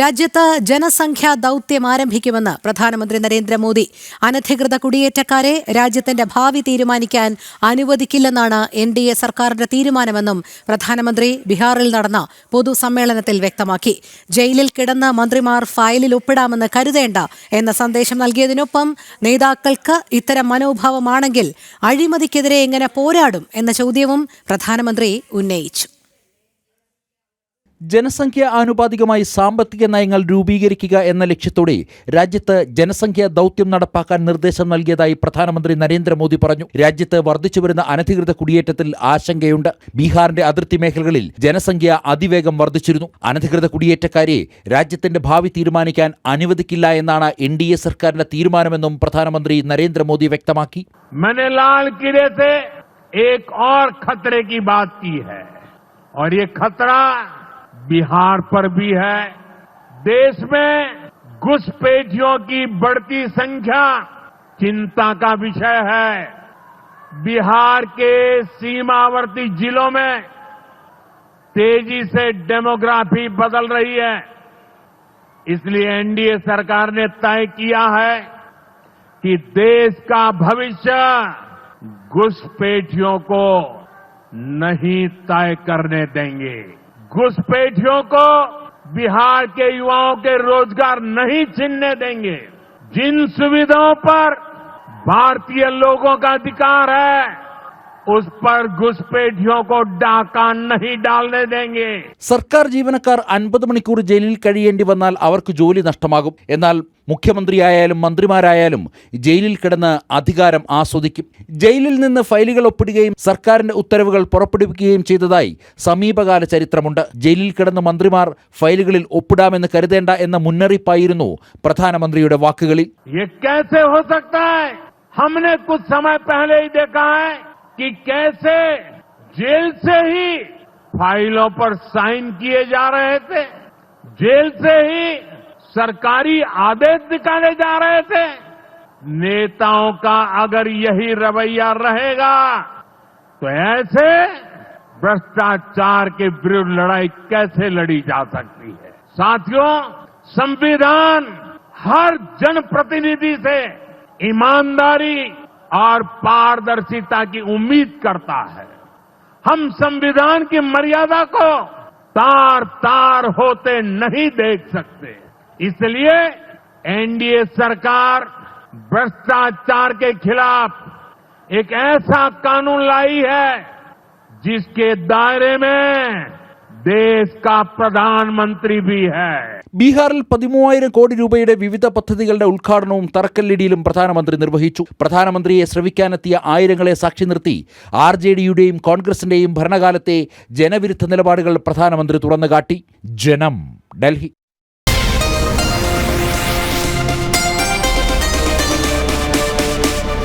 രാജ്യത്ത് ജനസംഖ്യാ ദൌത്യം ആരംഭിക്കുമെന്ന് പ്രധാനമന്ത്രി നരേന്ദ്രമോദി. അനധികൃത കുടിയേറ്റക്കാരെ രാജ്യത്തിന്റെ ഭാവി തീരുമാനിക്കാൻ അനുവദിക്കില്ലെന്നാണ് എൻ ഡി എ സർക്കാരിന്റെ തീരുമാനമെന്നും പ്രധാനമന്ത്രി ബീഹാറിൽ നടന്ന പൊതുസമ്മേളനത്തിൽ വ്യക്തമാക്കി. ജയിലിൽ കിടന്ന മന്ത്രിമാർ ഫയലിൽ ഒപ്പിടാമെന്ന് കരുതേണ്ട എന്ന സന്ദേശം നൽകിയതിനൊപ്പം നേതാക്കൾക്ക് ഇത്തരം മനോഭാവമാണെങ്കിൽ അഴിമതിക്കെതിരെ എങ്ങനെ പോരാടും എന്ന ചോദ്യവും പ്രധാനമന്ത്രി ഉന്നയിച്ചു. ജനസംഖ്യ ആനുപാതികമായി സാമ്പത്തിക നയങ്ങൾ രൂപീകരിക്കുക എന്ന ലക്ഷ്യത്തോടെ രാജ്യത്ത് ജനസംഖ്യാ ദൗത്യം നടപ്പാക്കാൻ നിർദ്ദേശം നൽകിയതായി പ്രധാനമന്ത്രി നരേന്ദ്രമോദി പറഞ്ഞു രാജ്യത്ത് വർദ്ധിച്ചുവരുന്ന അനധികൃത കുടിയേറ്റത്തിൽ ആശങ്കയുണ്ട് ബീഹാറിന്റെ അതിർത്തി മേഖലകളിൽ ജനസംഖ്യ അതിവേഗം വർദ്ധിച്ചിരുന്നു അനധികൃത കുടിയേറ്റക്കാരെ രാജ്യത്തിന്റെ ഭാവി തീരുമാനിക്കാൻ അനുവദിക്കില്ല എന്നാണ് എൻ ഡി എ സർക്കാരിന്റെ തീരുമാനമെന്നും പ്രധാനമന്ത്രി നരേന്ദ്രമോദി വ്യക്തമാക്കി मैंने लाल किले से एक और खतरे की बात की है और ये खतरा बिहार पर भी है। देश में घुसपैठियों की बढ़ती संख्या चिंता का विषय है। बिहार के सीमावर्ती जिलों में तेज़ी से डेमोग्राफी बदल रही है। इसलिए एनडीए सरकार ने तय किया है कि देश का भविष्य घुसपैठियों को नहीं तय करने देंगे। घुसपैठियों को बिहार के युवाओं के रोज़गार नहीं छीनने देंगे। जिन सुविधाओं पर भारतीय लोगों का अधिकार है उस पर घुसपैठियों को डाका नहीं डालने देंगे സർക്കാർ ജീവനക്കാർ അൻപത് മണിക്കൂർ ജയിലിൽ കഴിയേണ്ടി വന്നാൽ അവർക്ക് ജോലി നഷ്ടമാകും എന്നാൽ മുഖ്യമന്ത്രിയായാലും മന്ത്രിമാരായാലും ജയിലിൽ കിടന്ന് അധികാരം ആസ്വദിക്കും ജയിലിൽ നിന്ന് ഫയലുകൾ ഒപ്പിടുകയും സർക്കാരിന്റെ ഉത്തരവുകൾ പുറപ്പെടുവിക്കുകയും ചെയ്തതായി സമീപകാല ചരിത്രമുണ്ട് ജയിലിൽ കിടന്ന മന്ത്രിമാർ ഫയലുകളിൽ ഒപ്പിടാമെന്ന് കരുതേണ്ട എന്ന മുന്നറിയിപ്പായിരുന്നു പ്രധാനമന്ത്രിയുടെ വാക്കുകളിൽ ये कैसे हो सकता है हमने कुछ समय पहले ही देखा है कि कैसे जेल से ही फाइलों पर साइन किए जा रहे थे, जेल से ही सरकारी आदेश निकाले जा रहे थे। नेताओं का अगर यही रवैया रहेगा तो ऐसे भ्रष्टाचार के विरुद्ध लड़ाई कैसे लड़ी जा सकती है? साथियों, संविधान हर जनप्रतिनिधि से ईमानदारी और पारदर्शिता की उम्मीद करता है। हम संविधान की मर्यादा को तार तार होते नहीं देख सकते। इसलिए एनडीए सरकार भ्रष्टाचार के खिलाफ एक ऐसा कानून लाई है, जिसके दायरे में देश का प्रधानमंत्री भी है। ബീഹാറിൽ പതിമൂവായിരം കോടി രൂപയുടെ വിവിധ പദ്ധതികളുടെ ഉദ്ഘാടനവും തറക്കല്ലിടിയിലും പ്രധാനമന്ത്രി നിർവഹിച്ചു. പ്രധാനമന്ത്രിയെ ശ്രവിക്കാനെത്തിയ ആയിരങ്ങളെ സാക്ഷി നിർത്തി. ആർ ജെ ഡിയുടെയും കോൺഗ്രസിന്റെയും ഭരണകാലത്തെ ജനവിരുദ്ധ നിലപാടുകൾ പ്രധാനമന്ത്രി തുറന്നുകാട്ടി. ജനം ഡൽഹി.